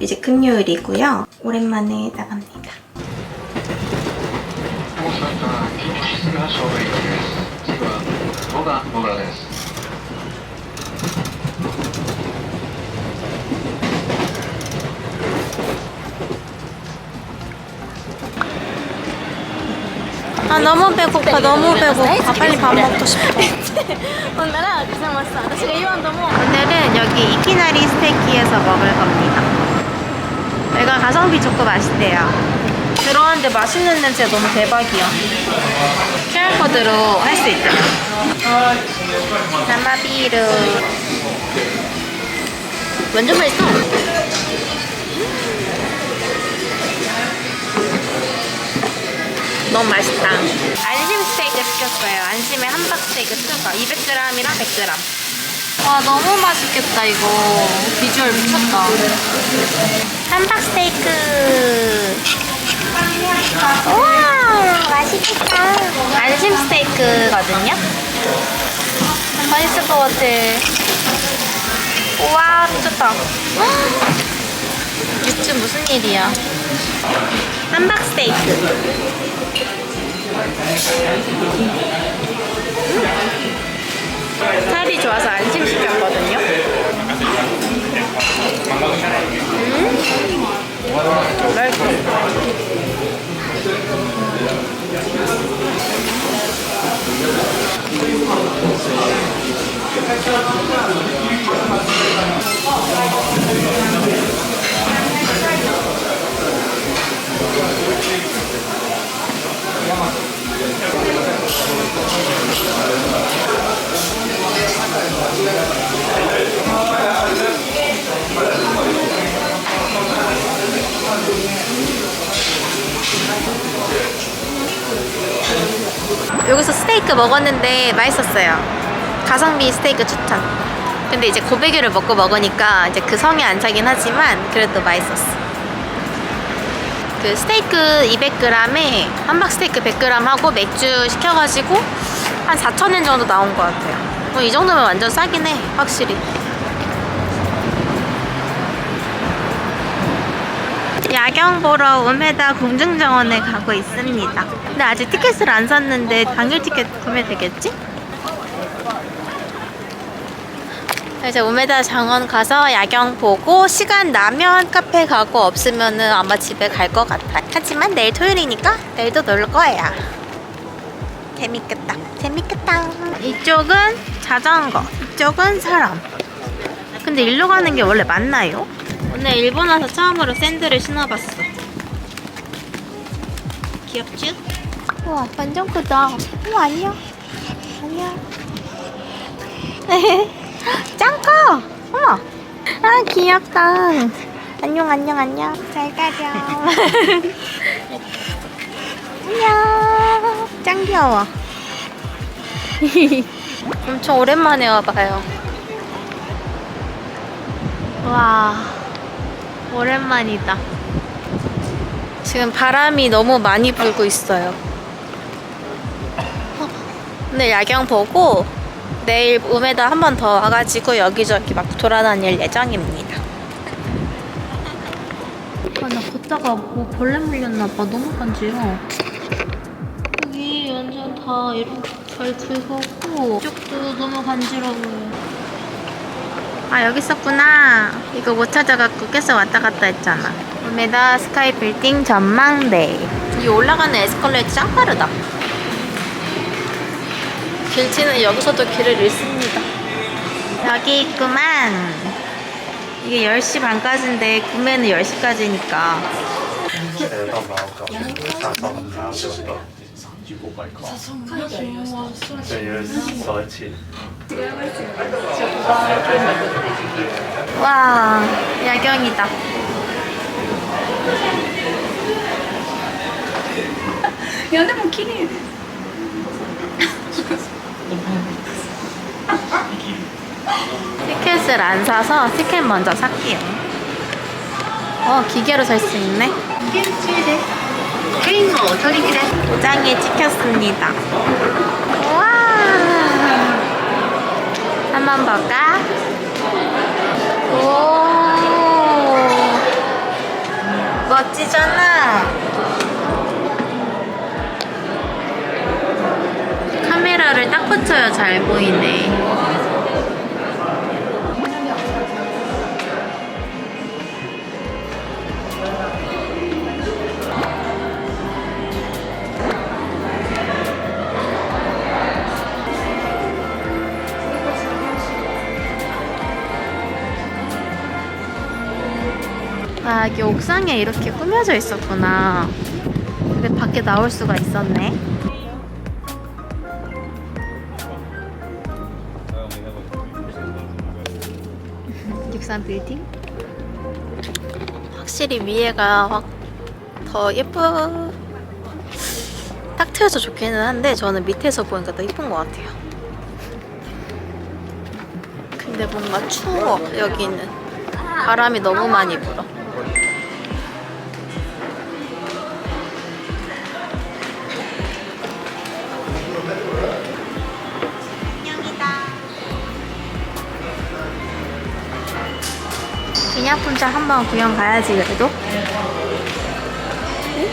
이제 금요일이고요. 오랜만에 나갑니다. 아 너무 배고파 너무 배고파 아, 빨리 밥 먹고 싶어 오늘은 그냥 왔어. 아저씨가 이완 너무 오늘은 여기 이키나리 스테이키에서 먹을 겁니다 여기가 가성비 좋고 맛있대요. 들어왔는데 맛있는 냄새 너무 대박이야. QR코드로 할 수 있대요 나마비루. 완전 맛있어. 너무 맛있다. 안심 스테이크 시켰어요. 안심에 함박 스테이크 추가. 200g이랑 100g 와 너무 맛있겠다 이거. 비주얼 미쳤다. 함박 스테이크. 우와 맛있겠다. 안심 스테이크거든요? 맛있을 것 같아. 우와 미쳤다. 유튜 무슨 일이야? 함박 스테이크. 살이 좋아서 안심시켰거든요. 음? 맛있어. 여기서 스테이크 먹었는데 맛있었어요. 가성비 스테이크 추천. 근데 이제 고베교를 먹고 먹으니까 이제 그 성에 안 차긴 하지만 그래도 맛있었어. 그 스테이크 200g에 함박 스테이크 100g 하고 맥주 시켜가지고 한 4,000원 정도 나온 것 같아요. 어, 이 정도면 완전 싸긴 해, 확실히. 야경 보러 우메다 공중정원에 가고 있습니다. 근데 아직 티켓을 안 샀는데 당일 티켓 구매되겠지? 이제 우메다 정원 가서 야경 보고 시간 나면 카페 가고 없으면 은 아마 집에 갈 것 같아. 하지만 내일 토요일이니까 내일도 놀 거야. 재밌겠다. 재밌겠다. 이쪽은 자전거, 이쪽은 사람. 근데 일로 가는 게 원래 맞나요? 오늘 일본 와서 처음으로 샌들을 신어봤어. 귀엽지? 우와, 완전 크다. 우와, 안녕. 안녕. 짱 커! 어머! 아, 귀엽다. 안녕, 안녕, 안녕. 잘 가렴. 안녕. 짱 귀여워. 엄청 오랜만에 와봐요. 와, 오랜만이다. 지금 바람이 너무 많이 불고 있어요. 오늘 야경 보고 내일 우메다 한 번 더 와가지고 여기저기 막 돌아다닐 예정입니다. 아, 나 걷다가 뭐 벌레 물렸나봐. 너무 간지러워. 다 이렇게 잘 긁었고 이쪽도 너무 간지러워요. 아 여기 있었구나. 이거 못 찾아갖고 계속 왔다 갔다 했잖아. 우메다 스카이 빌딩 전망대. 이 올라가는 에스컬레이터 짱 빠르다. 길치는 여기서도 길을 잃습니다. 여기 있구만. 이게 10시 반까지인데 구매는 10시까지니까. 对，有收钱。 와, 야경이다. 티켓을 안 사서 티켓 먼저 살게요. 어, 기계로 살 수 있네. 도장에 찍혔습니다. 와, 한번 볼까? 오, 멋지잖아. 카메라를 딱 붙여야 잘 보이네. 아, 여기 옥상에 이렇게 꾸며져 있었구나. 근데 밖에 나올 수가 있었네. 육산 빌딩? 확실히 위에가 확 더 예쁘. 딱 트여서 좋기는 한데 저는 밑에서 보니까 더 예쁜 것 같아요. 근데 뭔가 추워 여기는 바람이 너무 많이 불어. 기념품샵 한번 구경 가야지 그래도.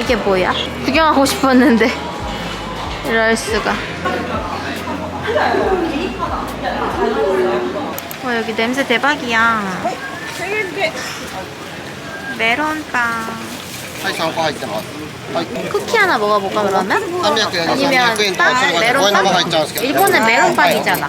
이게 뭐야? 구경하고 싶었는데. 이럴 수가. 와 여기 냄새 대박이야. 메론빵. 쿠키 하나 먹어볼까 그러면? 아니면 빵? 메론빵? 일본은 메론빵이잖아.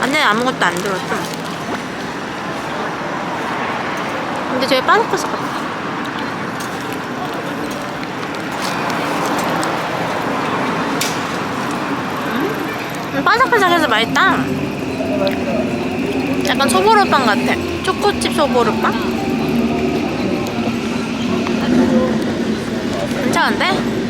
안에 아무것도 안 들었어 근데 되게 바삭바삭하다 음, 바삭바삭해서 맛있다 약간 소보루빵 같아. 초코칩 소보루빵? 괜찮은데?